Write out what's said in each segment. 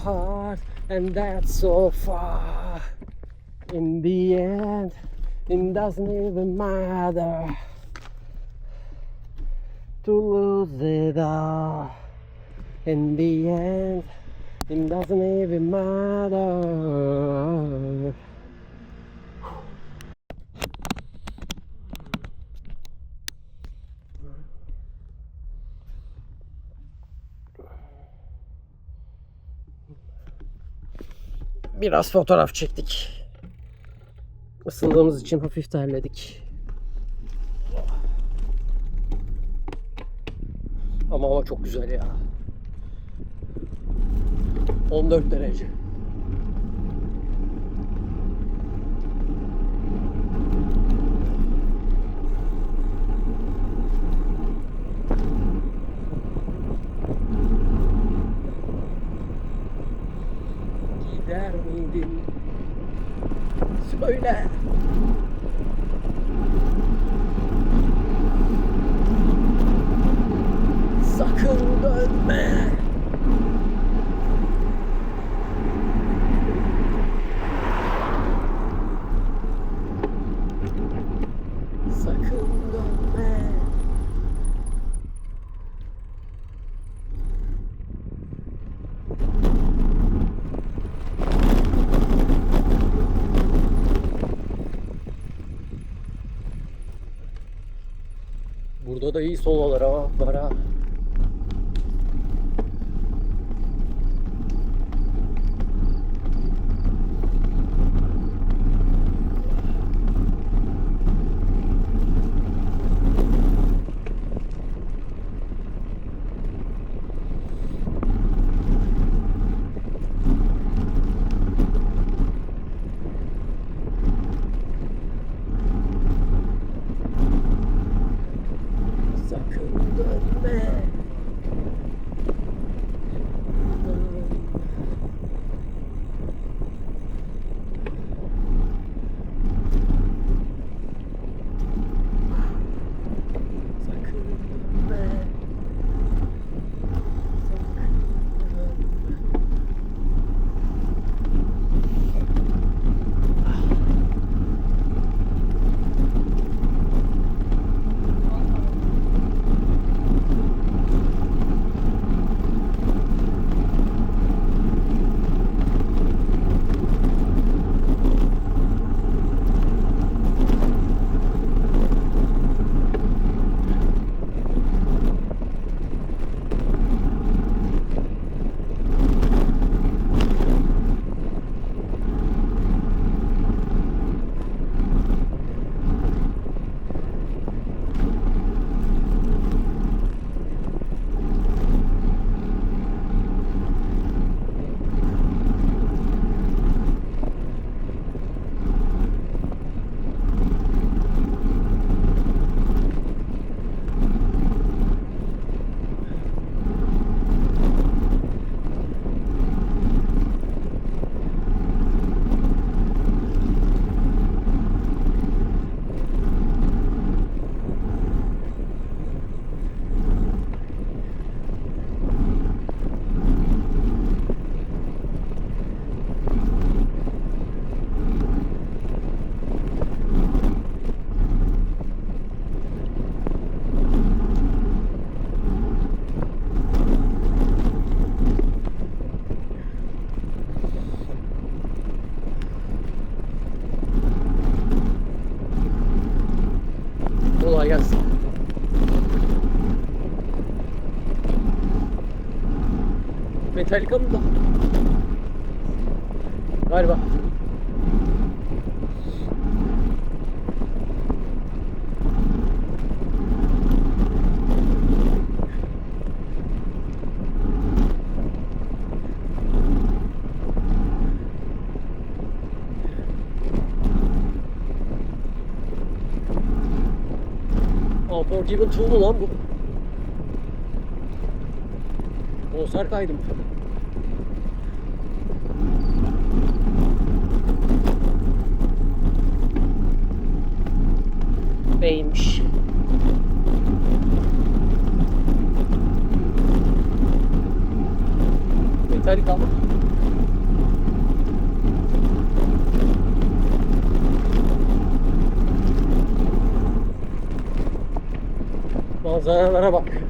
hard and that's so far. In the end, it doesn't even matter to lose it all. In the end, it doesn't even matter. Biraz fotoğraf çektik. Isındığımız için hafif terledik. Ama hava çok güzel ya. 14 derece. Söyle. Sakın dönme. Sakın dönme. Burada da iyi sololar ha, Metallica mı da? Galiba. Unforgiven 2 mu lan bu? Konser kaydım. Beymiş. Metallica mı? Manzaralara bak.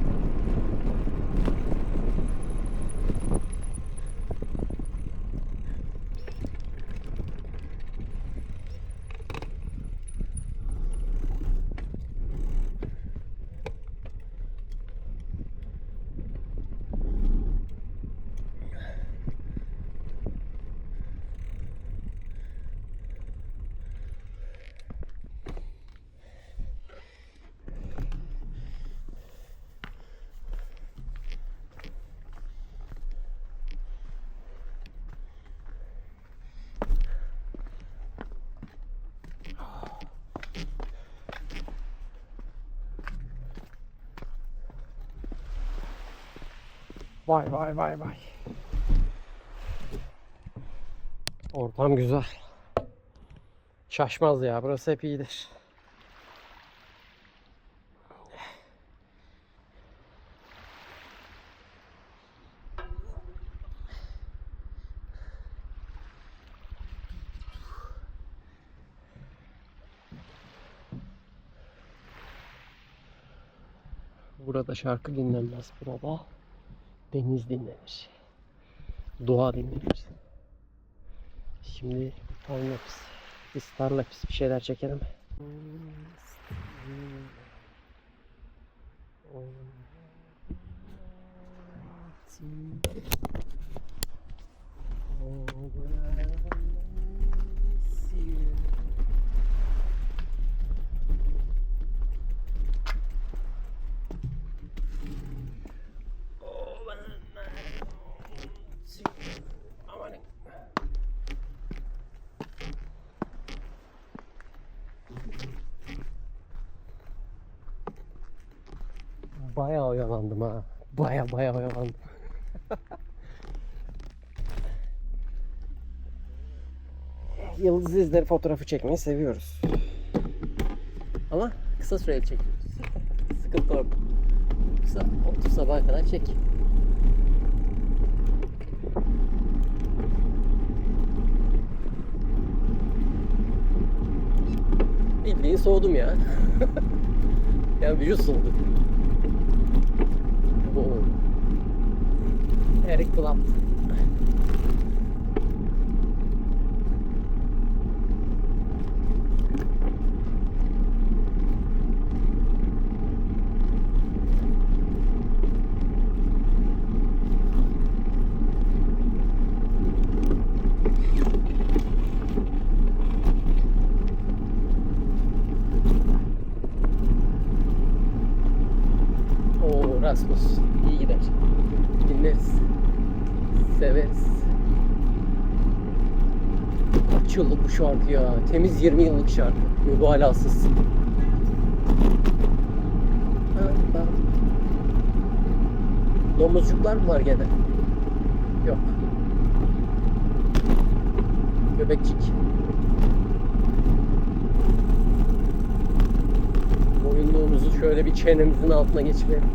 Vay vay vay vay. Ortam güzel. Şaşmaz ya. Burası hep iyidir. Burada şarkı dinlenmez. Burada deniz dinlenir. Doğa dinlenir. Şimdi bir starlapse bir şeyler çekelim. Bayağı oyalandım ha. Baya baya oyalandım. Yıldız izleri fotoğrafı çekmeyi seviyoruz. Ama kısa süreli çekiyoruz. Sıkıntı orada. Kısa, otur sabaha kadar çek. Bildiğin soğudum ya. yani vücut soğudu. Bu Clapton. Oo Rasmus. iyi gider. Dinleriz. Severiz. Kaç yıllık bu şarkı ya? Temiz 20 yıllık şarkı. Mübalağasız. Domuzcuklar mı var gene? Yok. Göbekçik. Boyunluğumuzu şöyle bir çenemizin altına geçmeyelim.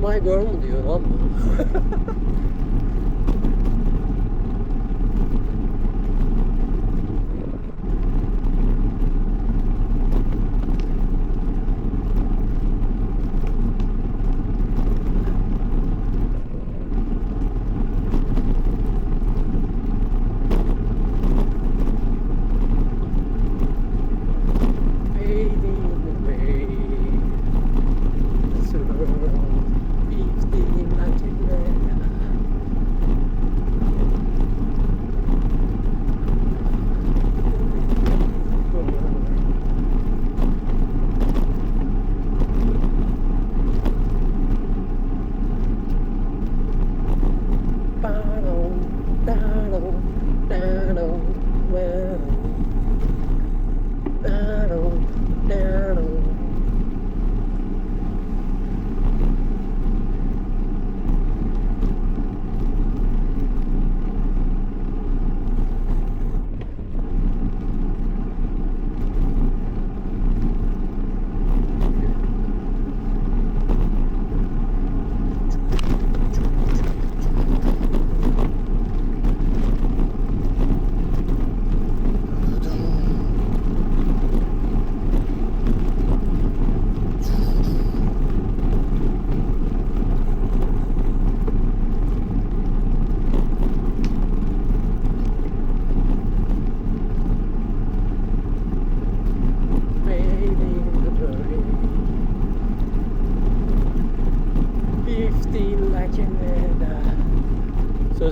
My girl mu diyor lan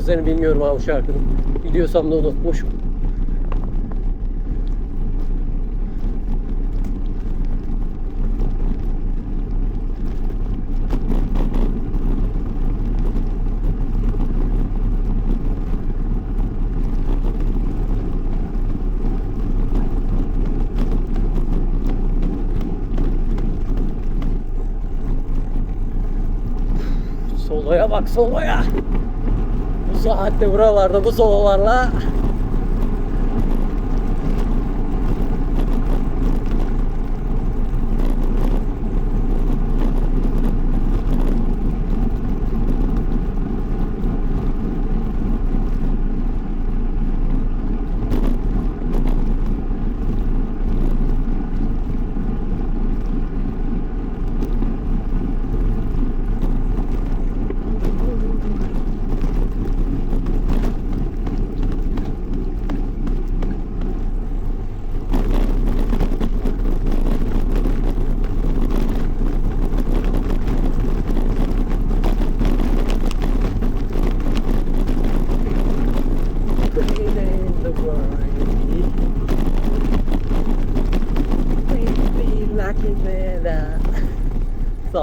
Sözlerini bilmiyorum abi şarkının. Biliyorsam da unutmuşum. Soloya bak soloya. Bu saatte buralarda bu sololarla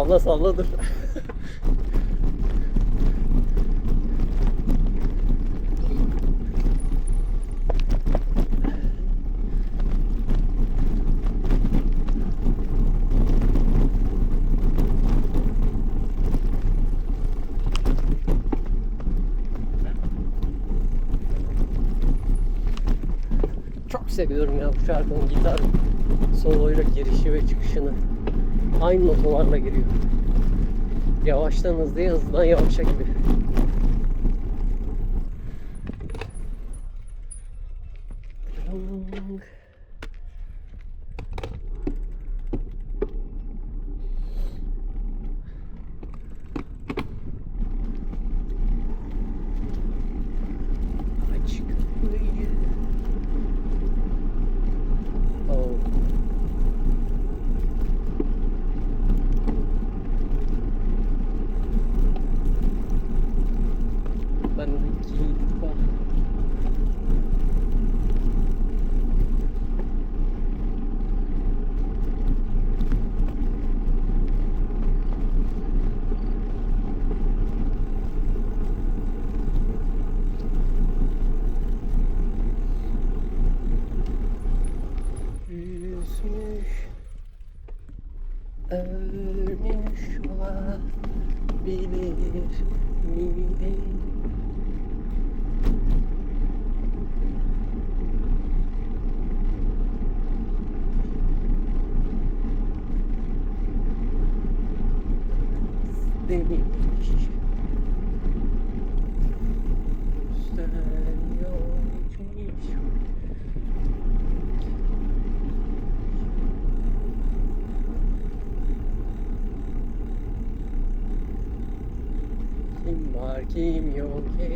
Salla salla dur. Çok seviyorum ya bu şarkının gitar soloyla girişi ve çıkışını. Aynı notalarla giriyor. Yavaştan hızlıya hızlıdan yavaşa gibi.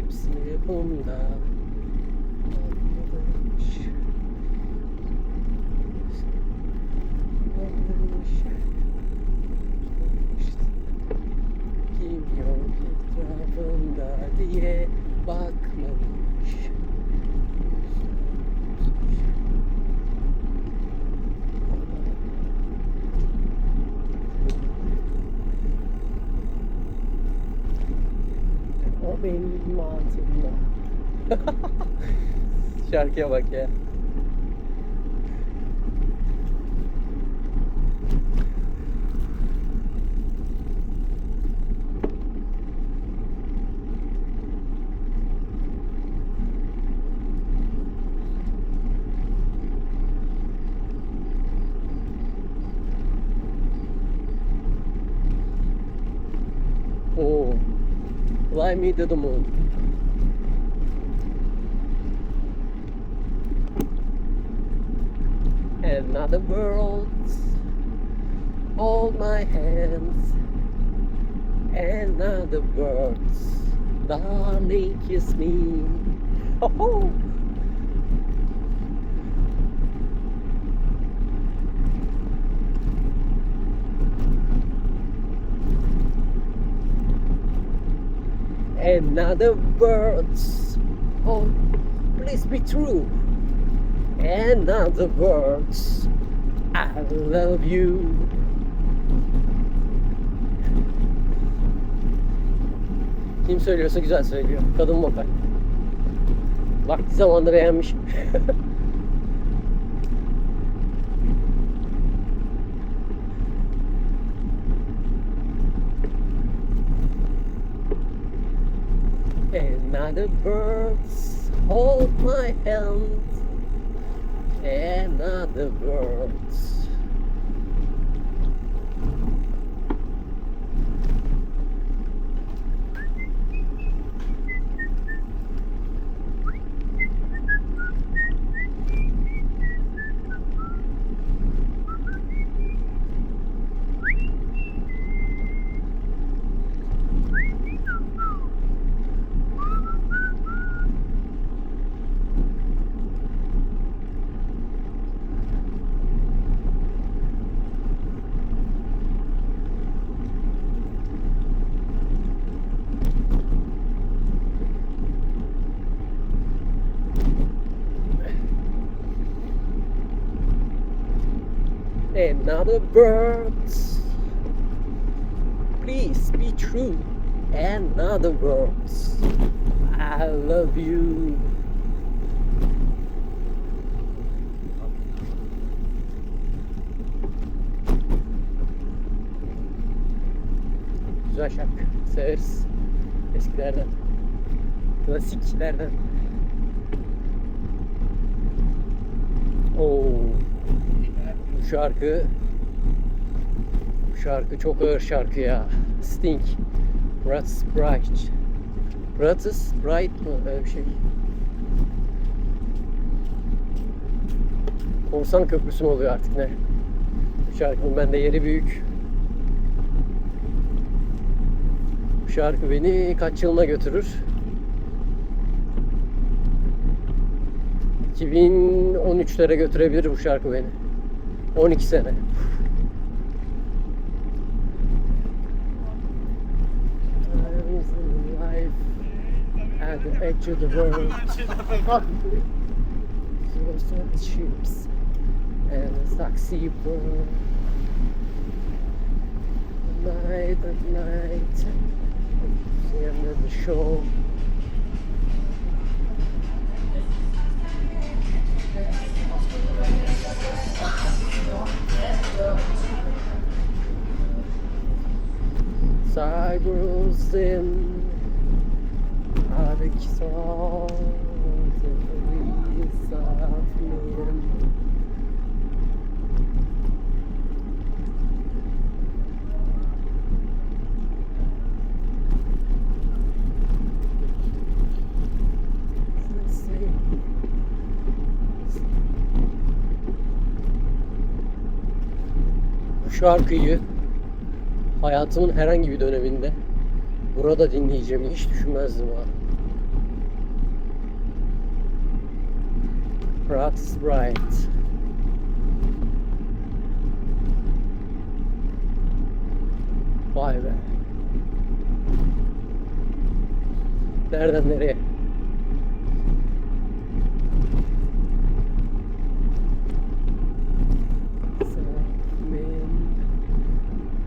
Se pondar Şarkıya bak ya. Oo. Fly me to the moon. Another world. Hold my hands. Another words. Darling, kiss me. Oh. oh. Another words. Oh, please be true. Another words. I love you. Kim söylüyorsa güzel söylüyor. Kadın vokal. Vakti zamanında beğenmiş. Another birds hold my hand and other worlds. Another birds. Please be true. Another words. I love you. Güzel şarkı. Severiz. Eskilerden. Klasiklerden. Oo. Bu şarkı şarkı çok ağır şarkı ya. Sting. Rats Bright. Rats Bright mı? Öyle bir şey. Korsan Köprüsü mü oluyor artık ne? Bu şarkının bende yeri büyük. Bu şarkı beni kaç yılına götürür? 2013'lere götürebilir bu şarkı beni. 12 sene. At the edge of the world. Those are the ships and the taxi bird. The night at night, the end of the show. Cyber's Terk sazı misafirim şarkıyı hayatımın herhangi bir döneminde burada dinleyeceğimi hiç düşünmezdim abi. Practice Right. Vay be. Nereden nereye?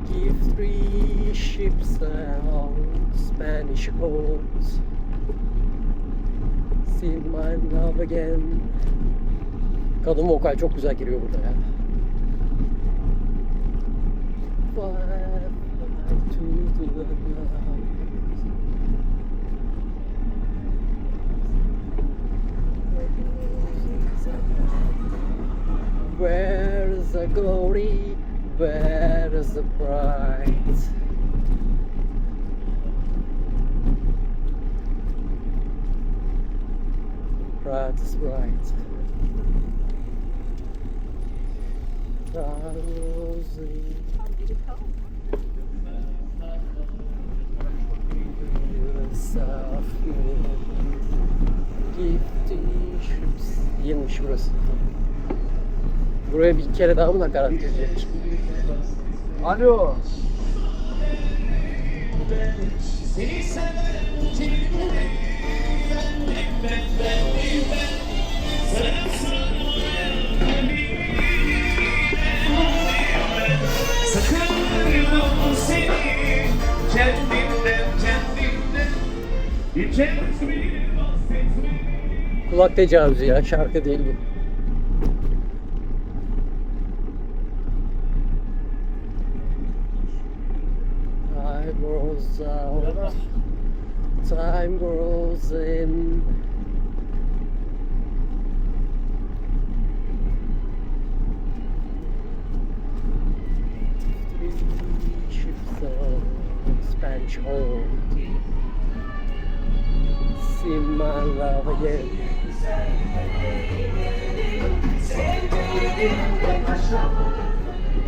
Give three ships uh, out Spanish coast. See my love again. Kadın vokal çok güzel giriyor burada ya. Where's the glory? Where's the pride? Pride is right. Rosie. Yenmiş burası. Buraya bir kere daha mı nakarat gelecek? Alo. Sakınırım seni Kulak tecavüzü ya şarkı değil bu. Time grows out, time grows in. Of Spanish hold. See my love again.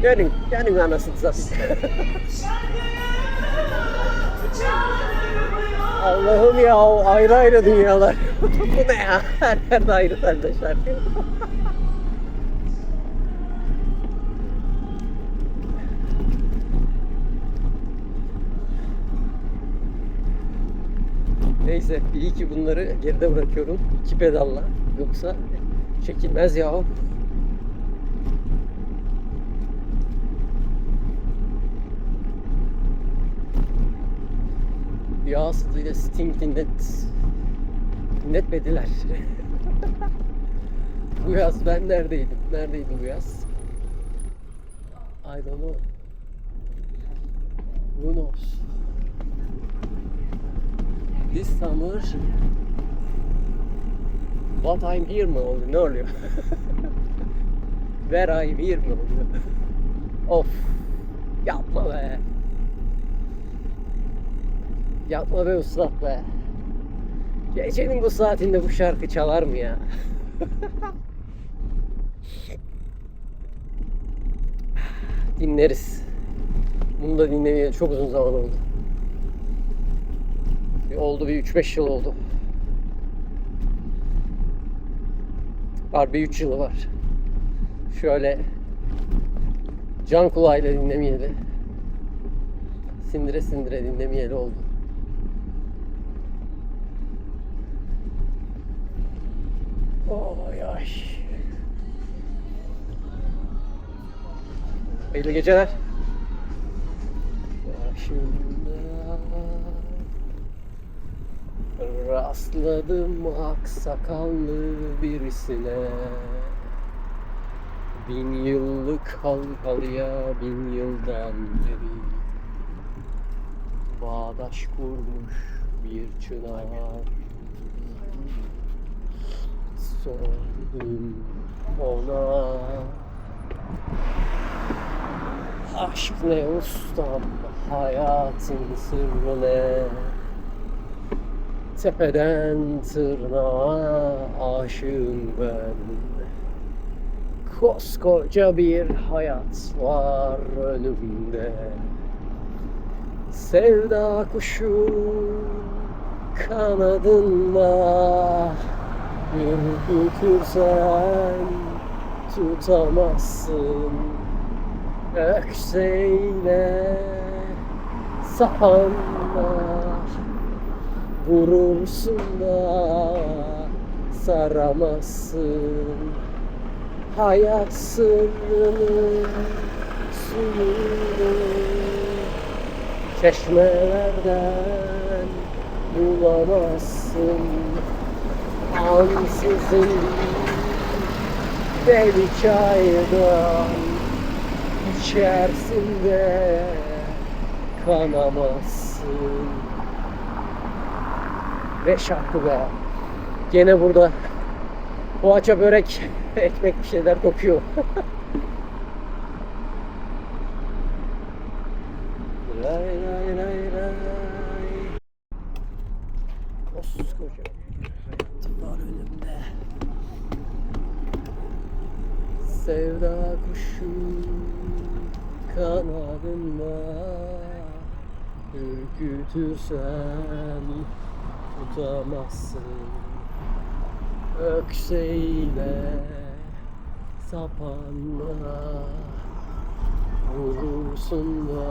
Gelin, gelin anasını satayım. Allah'ım ya ayrı ayrı dünyalar. Bu ne ya? Her yerde ayrı sende şarkı. Neyse iyi ki bunları geride bırakıyorum. iki pedalla. Yoksa çekilmez ya. Ya ile Sting dinlet dinletmediler. bu yaz ben neredeydim? Neredeydim bu yaz? I don't know. Who knows? This summer What I'm here mi oluyor? Ne oluyor? Where I'm here mi oluyor? of. Yapma be. Yapma be ustad be. Gecenin bu saatinde bu şarkı çalar mı ya? Dinleriz. Bunu da dinlemeye çok uzun zaman oldu. Bir oldu bir 3-5 yıl oldu. Var bir 3 yılı var. Şöyle can kulağıyla dinlemeyeli. Sindire sindire dinlemeyeli oldu. Oy ay. Hayırlı geceler. Başımda rastladım aksakallı birisine. Bin yıllık halkalıya bin yıldan beri Bağdaş kurmuş bir çınar Sordum ona Aşk ne ustam, hayatın sırrı ne? Tepeden tırnağa aşığım ben. Koskoca bir hayat var önümde. Sevda kuşu kanadında Ürkütürsen tutamazsın. Ökseyle sapanla Vurursun da saramazsın. Hayat sırrını suyunu Çeşmelerden bulamazsın. Ansızın deli çaydan içersin de kanamazsın Ve be. Gene burada poğaça börek ekmek bir şeyler kokuyor. Sevda kuşu kanadında Ürkütürsen tutamazsın Ökseyle sapanla Vurursun da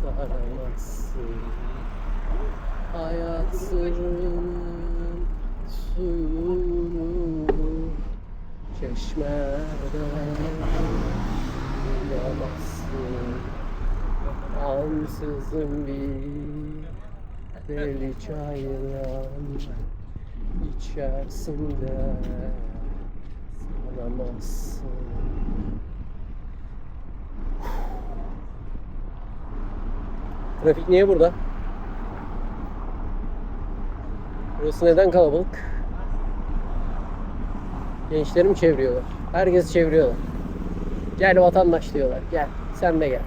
saramazsın. Hayat sırrının suyunu Çeşmeden bulamazsın Ansızın bir deli çaydan içersin de sanamazsın Trafik niye burada? Burası neden kalabalık? Gençleri mi çeviriyorlar? Herkesi çeviriyorlar. Gel vatandaş diyorlar. Gel. Sen de gel.